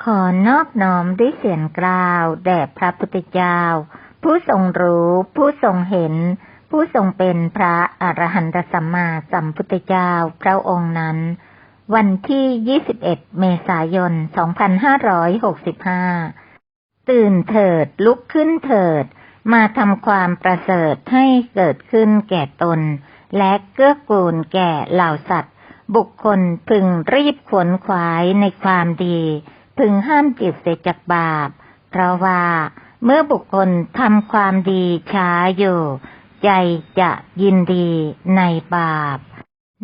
ขอนอบน้อมด้วยเสียงกล่าว แด่พระพุทธเจ้า ผู้ทรงรู้ผู้ทรงเห็น ผู้ทรงเป็นพระอรหันตสัมมาสัมพุทธเจ้าพระองค์นั้น วันที่ 21 เมษายน 2565 ตื่นเถิดลุกขึ้นเถิด มาทำความประเสริฐให้เกิดขึ้นแก่ตน และเกื้อกูลแก่เหล่าสัตว์ บุคคลพึงรีบขวนขวายในความดี พึงห้ามจิตเสียจากบาป เพราะว่าเมื่อบุคคลทำความดีช้าอยู่ ใจจะยินดีในบาป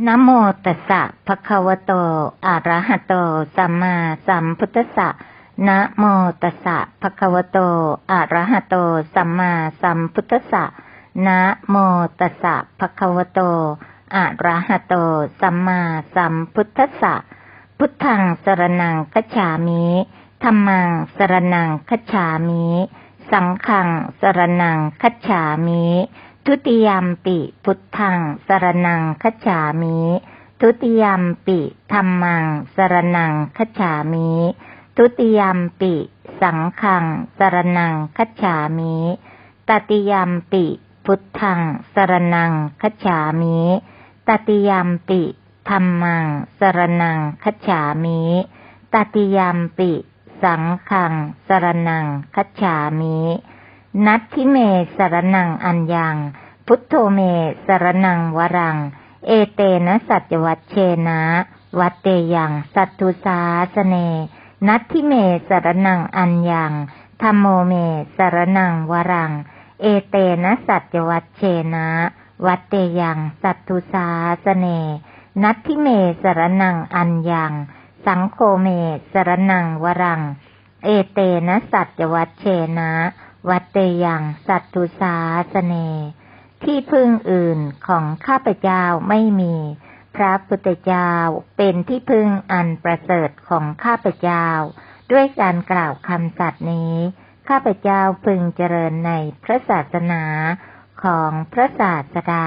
นะโมตัสสะภะคะวะโต อะระหะโต สัมมาสัมพุทธัสสะนะโมตัสสะภะคะวะโต อะระหะโต สัมมาสัมพุทธัสสะนะโมตัสสะภะคะวะโต อะระหะโต สัมมาสัมพุทธัสสะ พุทธังสรนังคัจฉามิธัมมังสรนังคัจฉามิ สังฆังสรนังคัจฉามิทุติยมปิพุทธังสรนังคัจฉามิทุติยมปิธัมมังสรนังคัจฉามิทุติยมปิ สังฆังสรนังคัจฉามิตติยมปิ พุทธังสรนังคัจฉามิตติยมปิ ธัมมัง สรนังคัจฉามิตติยามปิ สังฆัง สรนังคัจฉามินัตทิเมสรนังอัญญัง พุทโธเมสรนังวรัง เอเตนะสัจวัตเชนะ วัตเตยังสัตตุสาสเน นัตทิเมสรนังอัญญังธรรมโมเมสรนังวรัง เอเตนะสัจวัตเชนะ วัตเตยังสัตตุสาสเน นัตทิเมสรนังอัญญัง สังโฆเมสรนังวรัง เอเตนะสัจวัตเชนะ วัตเตยังสัตตุสาสเน ที่พึ่งอื่นของข้าพเจ้าไม่มี พระพุทธเจ้าเป็นที่พึ่งอันประเสริฐของข้าพเจ้า ด้วยการกล่าวคำสัตย์นี้ ข้าพเจ้าพึงเจริญในพระศาสนาของพระศาสดา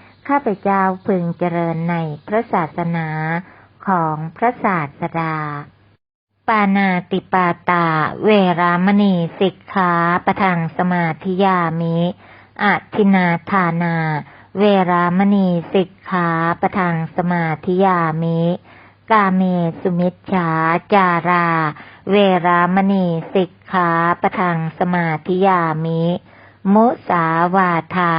ข้าพเจ้าพึงเจริญในพระศาสนาของพระศาสดา ปานาติปาตา เวรามณีสิกขาประทังสมาธิยามิอาทินาทานา เวรามณีสิกขาประทังสมาธิยามิ กาเมสุมิชฌาจารา เวรามณีสิกขาประทังสมาธิยามิ มุสาวาทา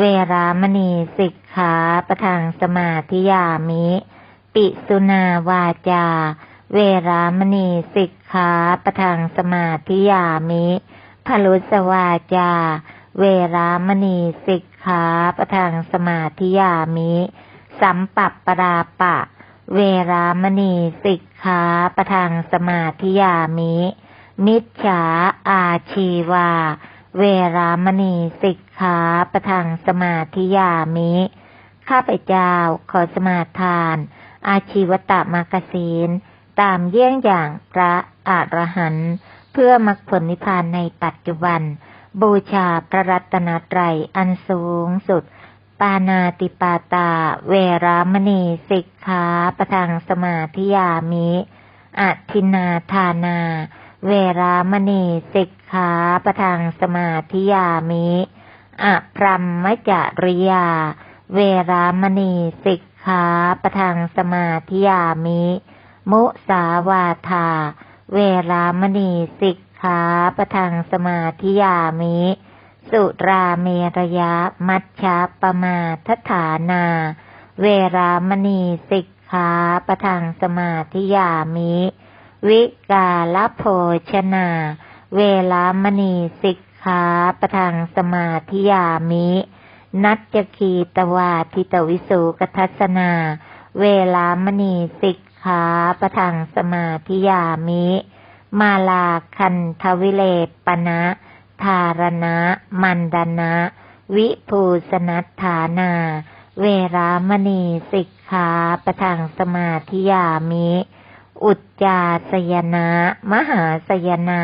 เวรามณีสิกขาประทังสมาธิยามิ ปิสุนาวาจา เวรามณีสิกขาประทังสมาธิยามิพลุสวาจา เวรามณีสิกขาประทังสมาธิยามิ สัมปัปปราปะ เวรามณีสิกขาประทังสมาธิยามิ มิจฉาอาชีวา เวรามณีสิกขาประทังสมาธิยามิ ข้าพเจ้าขอสมาทาน อาชีวตมากศีลตามเยี่ยงอย่างพระอรหันต์เพื่อมรรคผลนิพพานในปัจจุบัน บูชาพระรัตนตรัยอันสูงสุด ปานาติปาตา เวรามณีสิกขาประทังสมาธิยามิอัทินาทานา เวรามณีสิกขาประทังสมาธิยามิอะพรัมมจริยา เวรามณีสิกขาประทังสมาธิยามิ มุสาวาทา เวรามณีสิกขาประทังสมาธิยามิ สุราเมรยะมัชฌะปมาทฐานา เวรามณีสิกขาประทังสมาธิยามิ วิกาลโภชนา เวรามณีสิกขาประทังสมาธิยามิ นัจจคีตวาทิตวิสุกทัสนา เวลามณีสิกขาประทังสมาธิยามิ มาลาคันทวิเลปนะ ธารณะ มันดนะ วิภูสนัฏฐานา เวรามณีสิกขาประทังสมาธิยามิ อุจจาสยนะ มหาสยนา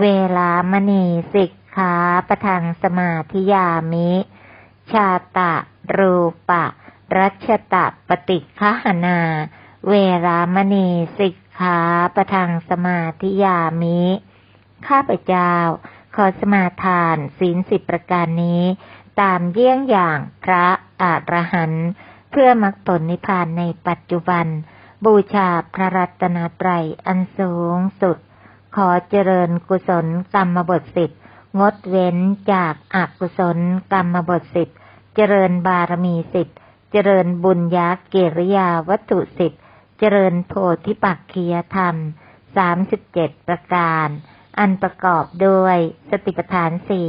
เวลามณีสิกขาประทังสมาธิยามิ ชาตะ รูปะ รัชตะปฏิคหนา เวรามณีสิกขาประทังสมาธิยามิ ข้าพเจ้า ขอสมาทานศีลสิบประการนี้ ตามเยี่ยงอย่างพระอรหันต์เพื่อมรรคผลนิพพานในปัจจุบัน บูชาพระรัตนตรัยอันสูงสุด ขอเจริญกุศลกรรมบทสิบงดเว้นจากอกุศลกรรมบทสิบเจริญบารมีสิบเจริญบุญญาเกริยาวัตถุสิบเจริญโพธิปักคียธรรมสามสิบเจ็ดประการ อันประกอบด้วยสติปัฏฐานสี่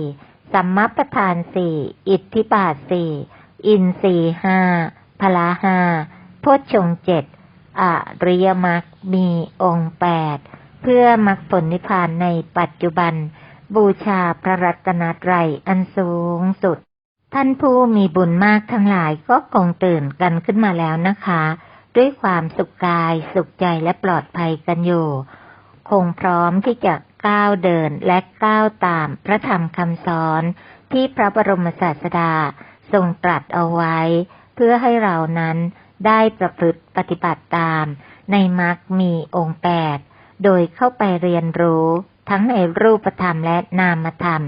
สัมมาปัฏฐานสี่อิทธิบาทสี่อินทรีห้าพละห้าโพชฌงเจ็ด อริยมรรคมีองค์แปดเพื่อมรรคผลนิพพานในปัจจุบัน บูชาพระรัตนตรัยอันสูงสุด ท่านผู้มีบุญมากทั้งหลายก็คงตื่นกันขึ้นมาแล้วนะคะ ด้วยความสุขกายสุขใจและปลอดภัยกันอยู่คงพร้อมที่จะก้าวเดินและก้าวตามพระธรรมคำสอนที่พระบรมศาสดาทรงตรัสเอาไว้ เพื่อให้เรานั้น ได้ประพฤติปฏิบัติตาม ในมรรคมีองค์แปดโดยเข้าไปเรียนรู้ ทั้งในรูปธรรมและนามธรรม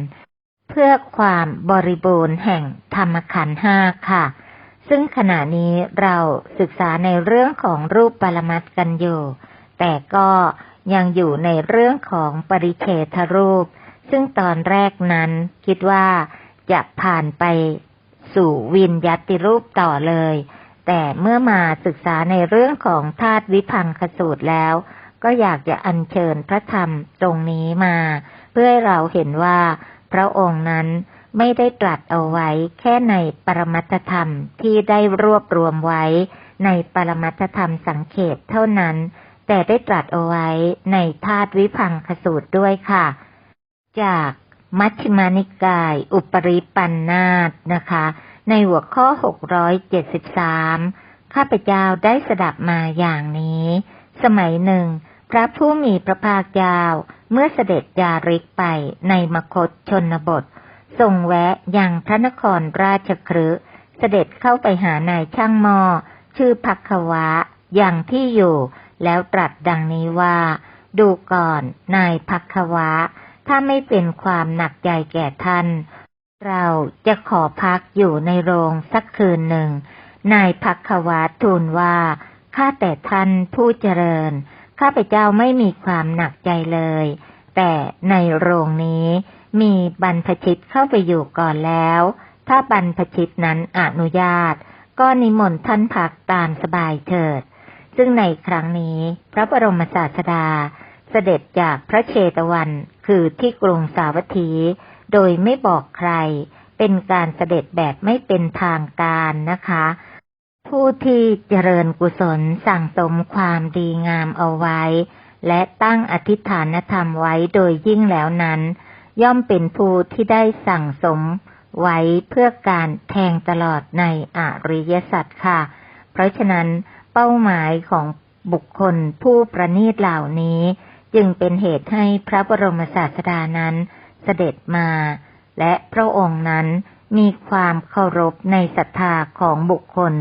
เพื่อความบริบูรณ์แห่งธรรมขันธ์ห้าค่ะ ซึ่งขณะนี้เราศึกษาในเรื่องของรูปปรมัตกันอยู่ แต่ก็ยังอยู่ในเรื่องของปริเฉทรูป ซึ่งตอนแรกนั้นคิดว่าจะผ่านไปสู่วินยัติรูปต่อเลย แต่เมื่อมาศึกษาในเรื่องของธาตุวิพังคสูตรแล้ว ก็อยากจะอัญเชิญพระธรรมตรงนี้มา เพื่อให้เราเห็นว่า พระองค์นั้นไม่ได้ตรัสเอาไว้แค่ในปรมัตถธรรมที่ได้รวบรวมไว้ ในปรมัตถธรรมสังเขปเท่านั้น แต่ได้ตรัสเอาไว้ในธาตุวิพังคสูตรด้วยค่ะ จากมัชฌิมานิกาย อุปริปันนาตนะคะ ในหัวข้อ 673 ข้าพเจ้าได้สดับมาอย่างนี้ สมัยหนึ่ง พระผู้มีพระภาคยาเมื่อเสด็จจาริกไปในมคตชนบท ทรงแวะยังพระนครราชครืเสด็จเข้าไปหานายช่างหมอชื่อพักวะอย่างที่อยู่ แล้วตรัสดังนี้ว่า ดูก่อน นายพักวะ ถ้าไม่เป็นความหนักใจแก่ท่าน เราจะขอพักอยู่ในโรงสักคืนหนึ่ง นายพักควะทูลว่า ข้าแต่ท่านผู้เจริญ ข้าพเจ้าไม่มีความหนักใจเลย แต่ในโรงนี้มีบรรพชิตเข้าไปอยู่ก่อนแล้ว ถ้าบรรพชิตนั้นอนุญาต ก็นิมนต์ท่านพักตามสบายเถิด ซึ่งในครั้งนี้ พระบรมศาสดาเสด็จจากพระเชตวันคือที่กรุงสาวัตถี โดยไม่บอกใคร เป็นการเสด็จแบบไม่เป็นทางการนะคะ ผู้ที่เจริญกุศลสั่งสมความดีงามเอาไว้ และตั้งอธิษฐานธรรมไว้โดยยิ่งแล้วนั้น ย่อมเป็นผู้ที่ได้สั่งสมไว้เพื่อการแทงตลอดในอริยสัจค่ะ เพราะฉะนั้นเป้าหมายของบุคคลผู้ประณีตเหล่านี้ จึงเป็นเหตุให้พระบรมศาสดานั้น เสด็จมา และพระองค์นั้นมีความเคารพในศรัทธาของบุคคล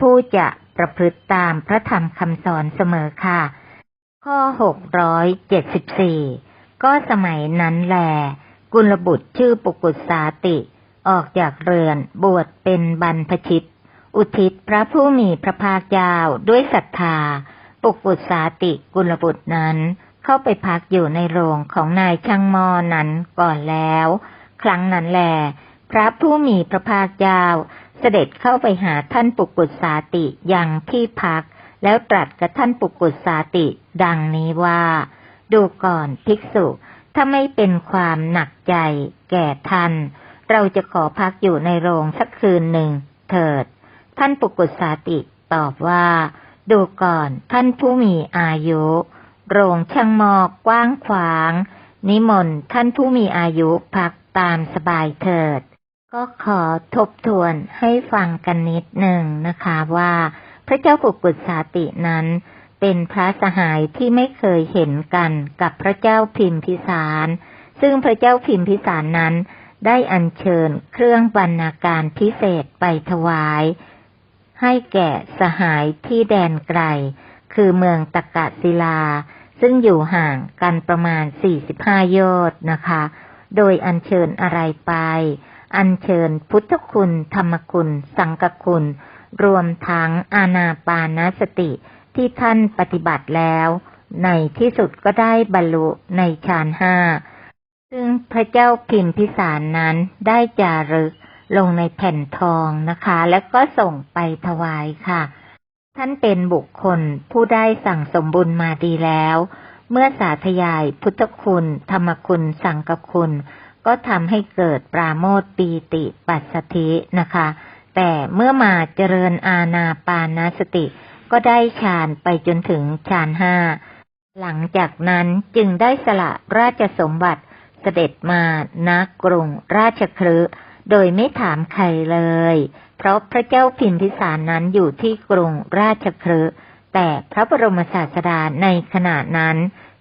ผู้จะประพฤติตามพระธรรมคำสอนเสมอค่ะ ข้อ 674 ก็สมัยนั้นแล กุลบุตรชื่อปุกุสาติ ออกจากเรือนบวชเป็นบรรพชิต อุทิศพระผู้มีพระภาคเจ้าด้วยศรัทธา ปุกุสาติกุลบุตรนั้น เข้าไปพักอยู่ในโรงของนายช่างมอนั้นก่อนแล้ว ครั้งนั้นแหลพระผู้มีพระภาคเจ้า เสด็จเข้าไปหาท่านปุกุสาติยังที่พัก แล้วตรัสกับท่านปุกุสาติดังนี้ว่า ดูก่อนภิกษุถ้าไม่เป็นความหนักใจ แก่ท่าน เราจะขอพักอยู่ในโรงสักคืนหนึ่ง เถิด ท่านปุกุสาติตอบว่า ดูก่อนท่านผู้มีอายุ โรงช่างหมอกกว้างขวาง นิมนต์ท่านผู้มีอายุพักตามสบายเถิด ก็ขอทบทวนให้ฟังกันนิดหนึ่งนะคะว่า พระเจ้าปุกุฎสาตินั้น เป็นพระสหายที่ไม่เคยเห็นกันกับพระเจ้าพิมพิสาร ซึ่งพระเจ้าพิมพิสารนั้นได้อัญเชิญเครื่องบรรณาการพิเศษไปถวาย ให้แก่สหายที่แดนไกล คือเมืองตะกะศิลา ซึ่งอยู่ห่างกันประมาณ 45 โยชน์นะคะ โดยอัญเชิญอะไรไป อัญเชิญพุทธคุณ ธรรมคุณ สังกคุณ รวมทั้งอาณาปานสติที่ท่านปฏิบัติแล้ว ในที่สุดก็ได้บรรลุในฌานห้า ซึ่งพระเจ้าพิมพิสารนั้นได้จารึกลงในแผ่นทองนะคะ แล้วก็ส่งไปถวายค่ะ ท่านเป็นบุคคลผู้ได้สั่งสมบุญมาดีแล้ว เมื่อสาธยายพุทธคุณ ธรรมคุณ สังกคุณ ก็ทำให้เกิดปราโมทย์ปีติปัสสธินะคะ แต่เมื่อมาเจริญอาณาปานาสติ ก็ได้ฌานไปจนถึงฌานห้า หลังจากนั้นจึงได้สละราชสมบัติเสด็จมาณกรุงราชคฤห์โดยไม่ถามใครเลย เพราะพระเจ้าพิมพิสารนั้นอยู่ที่กรุงราชคฤห์แต่พระบรมศาสดาในขณะนั้น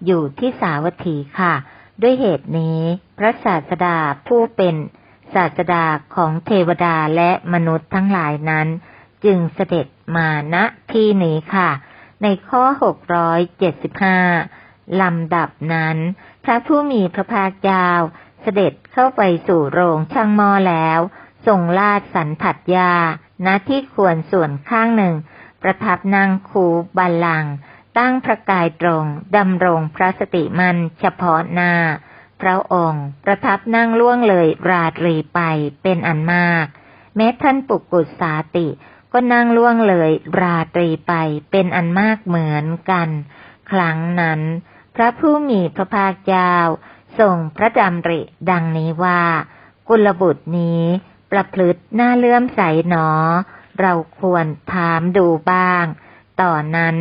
อยู่ที่สาวัตถีค่ะ ด้วยเหตุนี้ พระศาสดาผู้เป็นศาสดาของเทวดาและมนุษย์ทั้งหลายนั้น จึงเสด็จมาณที่นี้ค่ะ ในข้อ 675 ลำดับนั้น พระผู้มีพระภาคเจ้าเสด็จเข้าไปสู่โรงช่างหม้อแล้ว ทรงลาดสันผัดยาณที่ควรส่วนข้างหนึ่ง ประทับนั่งคูบัลลัง ตั้งพระกายตรงดำรงพระสติมันเฉพาะหน้า พระองค์ประทับนั่งล่วงเลยราตรีไปเป็นอันมาก แม้ท่านปุกกุศสาติก็นั่งล่วงเลยราตรีไปเป็นอันมากเหมือนกัน ครั้งนั้น พระผู้มีพระภาคเจ้าทรงพระดำริดังนี้ว่า กุลบุตรนี้ ประพฤติหน้าเลื่อมใสหนอ เราควรถามดูบ้าง ต่อนนั้น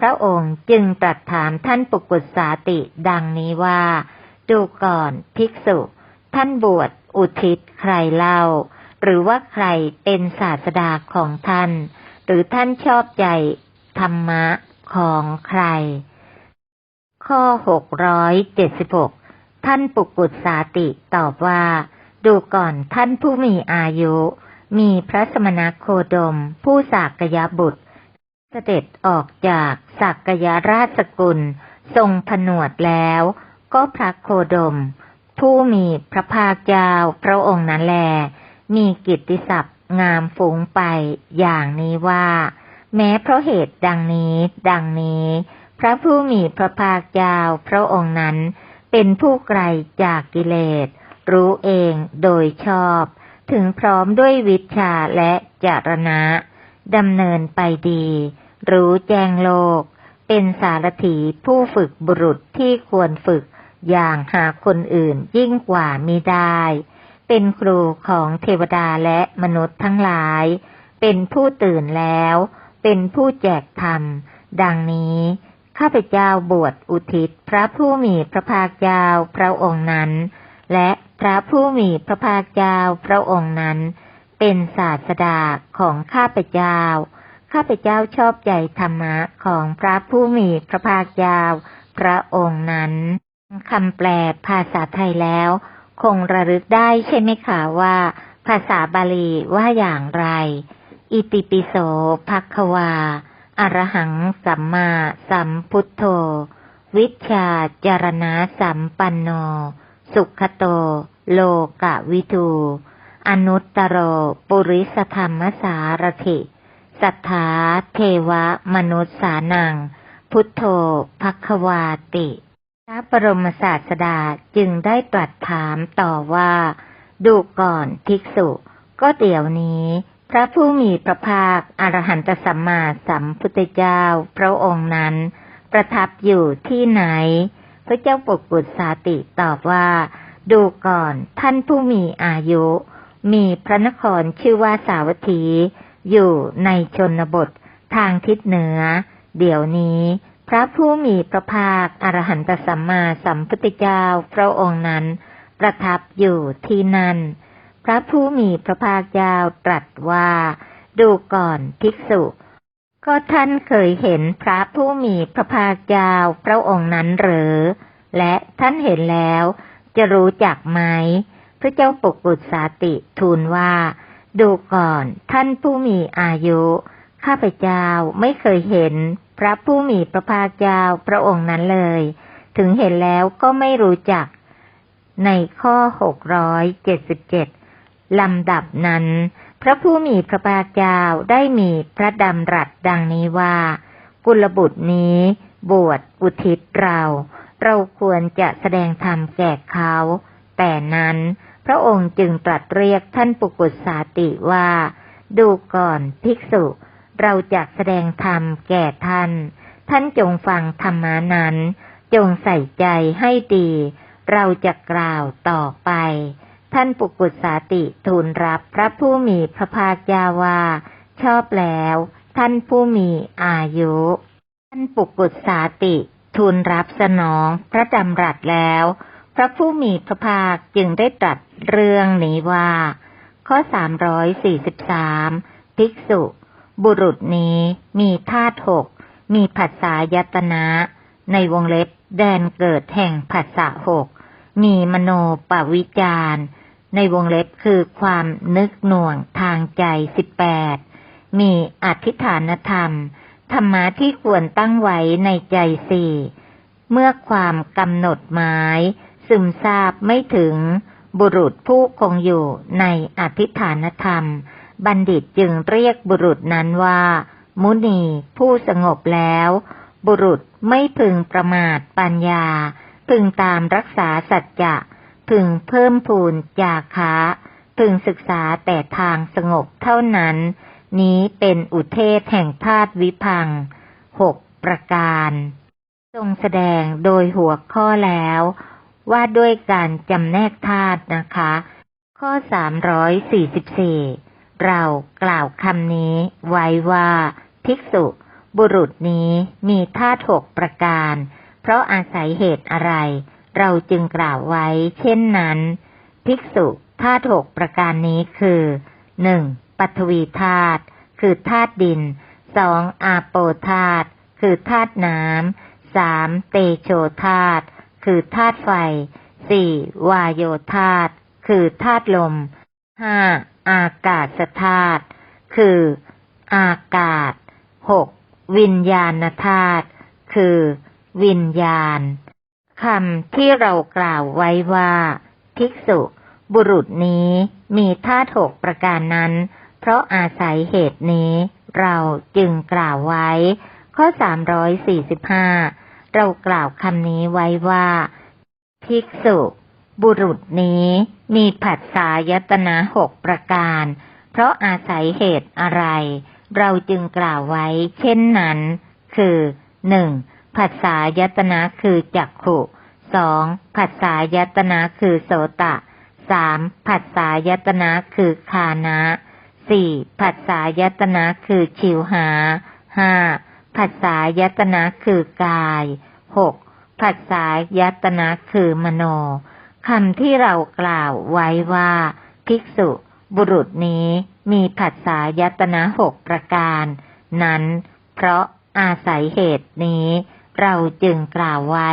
พระองค์จึงตรัสถามท่านปุกุสาติดังนี้ว่า ดูก่อนภิกษุ ท่านบวชอุทิศใครเล่า หรือว่าใครเป็นศาสดาของท่าน หรือท่านชอบใจธรรมะของใคร ข้อหกร้อยเจ็ดสิบหกท่านปุกุสาติตอบว่า ดูก่อนท่านผู้มีอายุ มีพระสมณโคดม ผู้สากยบุตร เสด็จออกจากสักยราชกุล ทรงผนวดแล้ว ก็พระโคดม ผู้มีพระภาคเจ้าพระองค์นั้นแล มีกิตติศัพท์งามฝูงไปอย่างนี้ว่า แม้เพราะเหตุดังนี้ ดังนี้ พระผู้มีพระภาคเจ้าพระองค์นั้น เป็นผู้ไกลจากกิเลส รู้เองโดยชอบ ถึงพร้อมด้วยวิชาและจารณะดำเนินไปดี รู้แจ้งโลก เป็นสารถีผู้ฝึกบุรุษที่ควรฝึกอย่างหาคนอื่นยิ่งกว่ามิได้ เป็นครูของเทวดาและมนุษย์ทั้งหลาย เป็นผู้ตื่นแล้ว เป็นผู้แจกธรรม ดังนี้ ข้าพเจ้าบวชอุทิศพระผู้มีพระภาคเจ้าพระองค์นั้น และ พระผู้มีพระภาคเจ้าพระองค์นั้น เป็นศาสดาของข้าพเจ้า ข้าพเจ้าชอบใจธรรมะของพระผู้มีพระภาคเจ้าพระองค์นั้นคำแปลภาษาไทยแล้ว คงระลึกได้ใช่ไหมคะว่า ภาษาบาลีว่าอย่างไร อิติปิโสภควา อรหังสัมมาสัมพุทโธ วิชาจารณาสัมปันโน สุขโต โลกะวิทูอนุตตรโร ปุริสธรรมสารถิสัทธาเทวมนุษสานัง พุทโธภควาติ พระบรมศาสดาจึงได้ตรัสถามต่อว่า ดูก่อนภิกษุ ก็เดี๋ยวนี้ พระผู้มีพระภาคอรหันตสัมมาสัมพุทธเจ้าพระองค์นั้น ประทับอยู่ที่ไหน พระเจ้าปกปุสาติตอบว่า ดูก่อนท่านผู้มีอายุ มีพระนครชื่อว่าสาวัตถี อยู่ในชนบท ทางทิศเหนือ เดี๋ยวนี้ พระผู้มีพระภาคอรหันตสัมมาสัมพุทธเจ้าพระองค์นั้น ประทับอยู่ที่นั่น พระผู้มีพระภาคเจ้าตรัสว่า ดูก่อนภิกษุ ก็ท่านเคยเห็นพระผู้มีพระภาคเจ้าพระองค์นั้นหรือ และท่านเห็นแล้ว จะรู้จักไหม พระเจ้าปกกุฎสาติทูลว่า ดูก่อนท่านผู้มีอายุ ข้าพเจ้าไม่เคยเห็น พระผู้มีพระภาคเจ้าพระองค์นั้นเลย ถึงเห็นแล้วก็ไม่รู้จัก ในข้อหกร้อยเจ็ดสิบเจ็ดลำดับนั้น พระผู้มีพระภาคเจ้าได้มีพระดำรัสดังนี้ว่า กุลบุตรนี้บวชอุทิศเรา เราควรจะแสดงธรรมแก่เขา แต่นั้น พระองค์จึงตรัสเรียกท่านปุกุสาติว่า ดูก่อนภิกษุ เราจะแสดงธรรมแก่ท่าน ท่านจงฟังธรรมานั้น จงใส่ใจให้ดี เราจะกล่าวต่อไป ท่านปุกุสาติทูลรับพระผู้มีพระภาคเจ้าว่า ชอบแล้ว ท่านผู้มีอายุ ท่านปุกุสาติ ทูลรับสนองพระดำรัสแล้ว พระผู้มีพระภาคจึงได้ตรัสเรื่องนี้ว่า ข้อสามร้อยสี่สิบสามภิกษุ บุรุษนี้มีธาตุหก มีผัสสะยตนะ ในวงเล็บแดนเกิดแห่งผัสสะหก มีมโนปวิจารในวงเล็บคือความนึกหน่วงทางใจสิบแปด มีอธิฐานธรรม ธรรมะที่ควรตั้งไว้ในใจสี่ เมื่อความกำหนดหมาย ซึมซาบไม่ถึง บุรุษผู้คงอยู่ในอธิฐานธรรม บัณฑิตจึงเรียกบุรุษนั้นว่า มุนีผู้สงบแล้ว บุรุษไม่พึงประมาทปัญญา พึงตามรักษาสัจจะ พึงเพิ่มพูนจาคะ พึงศึกษาแต่ทางสงบเท่านั้น นี้เป็นอุเทศแห่งธาตุวิพังหกประการ ทรงแสดงโดยหัวข้อแล้ว ว่าด้วยการจำแนกธาตุนะคะ ข้อสามร้อยสี่สิบสี่เรากล่าวคำนี้ไว้ว่า ภิกษุบุรุษนี้มีธาตุหกประการ เพราะอาศัยเหตุอะไร เราจึงกล่าวไว้เช่นนั้น ภิกษุธาตุหกประการนี้คือหนึ่ง ปัทวีธาตุคือธาตุดินสองอาโปธาตุคือธาตุน้ำสามเตโชธาตุคือธาตุไฟสี่วายโยธาตุคือธาตุลมห้าอากาศธาตุคืออากาศหกวิญญาณธาตุคือวิญญาณคำที่เรากล่าวไว้ว่า ภิกษุ บุรุษนี้มีธาตุหกประการนั้น เพราะอาศัยเหตุนี้เราจึงกล่าวไว้ ข้อสามร้อยสี่สิบห้าเรากล่าวคำนี้ไว้ว่า ภิกษุ บุรุษนี้มีผัสสะยตนะหกประการ เพราะอาศัยเหตุอะไร เราจึงกล่าวไว้ เช่นนั้น คือหนึ่งผัสสะยตนะคือจักขุสองผัสสะยตนะคือโสตะสามผัสสะยตนะคือคานะ สี่ผัสสะยตนะคือชิวหาห้าผัสสะยตนะคือกายหกผัสสะยตนะคือมโนคำที่เรากล่าวไว้ว่า ภิกษุบุรุษนี้มีผัสสะยตนะหกประการ นั้น เพราะอาศัยเหตุนี้ เราจึงกล่าวไว้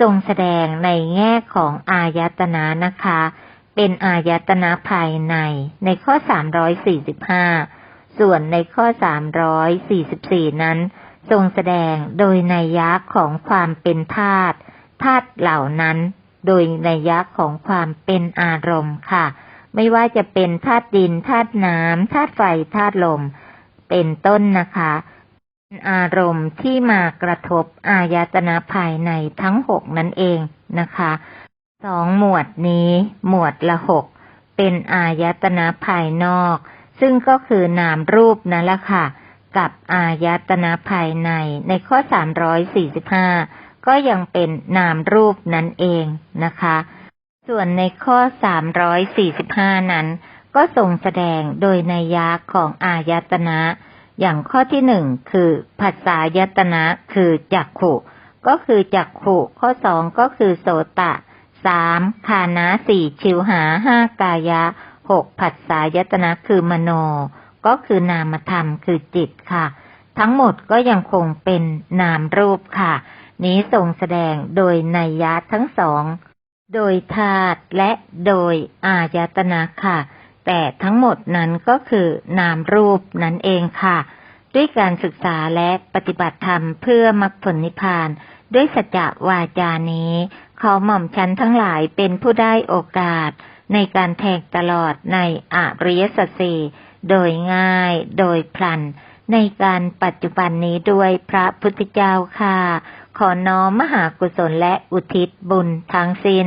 ทรงแสดงในแง่ของอายตนะนะคะ เป็นอายตนะภายใน ในข้อ 345 ส่วนในข้อ 344 นั้น ทรงแสดงโดยในยักษ์ของความเป็นธาตุธาตุเหล่านั้น โดยในยักษ์ของความเป็นอารมณ์ค่ะ ไม่ว่าจะเป็นธาตุดินธาตุน้ำธาตุไฟธาตุลม เป็นต้นนะคะอารมณ์ที่มากระทบอายตนะภายในทั้งหกนั่นเองนะคะ สองหมวดนี้ หมวดละหกเป็นอายตนะภายนอก ซึ่งก็คือนามรูปนั่นแหละค่ะ กับอายตนะภายใน ในข้อสามร้อยสี่สิบห้าก็ยังเป็นนามรูปนั่นเองนะคะ ส่วนในข้อสามร้อยสี่สิบห้านั้น ก็ทรงแสดงโดยในยาของอายตนะ อย่างข้อที่หนึ่งคือภาษายตนะคือจักขุ ก็คือจักขุ ข้อสองก็คือโสตะ สามคานะสี่ชิวหาห้ากายะหกผัสสายตนะคือมโน ก็คือนามธรรมคือจิตค่ะ ทั้งหมดก็ยังคงเป็นนามรูปค่ะ นี้ทรงแสดงโดยนัยยะทั้งสอง โดยธาตุและโดยอายตนะค่ะ แต่ทั้งหมดนั้นก็คือนามรูปนั่นเองค่ะ ด้วยการศึกษาและปฏิบัติธรรมเพื่อมรรคผลนิพพาน ด้วยสัจจะวาจานี้ ขอหม่อมฉันทั้งหลายเป็นผู้ได้โอกาส ในการแทงตลอดในอริยสัจสีโดยง่าย โดยพลัน ในการปัจจุบันนี้ด้วยพระพุทธเจ้าค่ะ ขอน้อมมหากุศลและอุทิศบุญทั้งสิ้น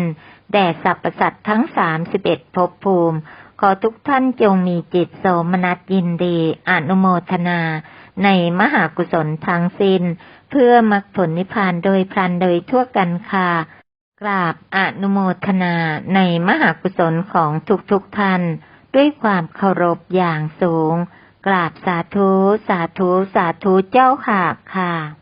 แด่สรรพสัตว์ทั้งสามสิบเอ็ดภพภูมิ ขอทุกท่านจงมีจิตโสมนัสยินดี อนุโมทนา ในมหากุศลทางสิ้น เพื่อมรรคผลนิพพานโดยพลันโดยทั่วกันค่ะ กราบอนุโมทนาในมหากุศลของทุกๆทท่าน ด้วยความเคารพอย่างสูง กราบสาธุ สาธุ สาธุเจ้าค่ะค่ะ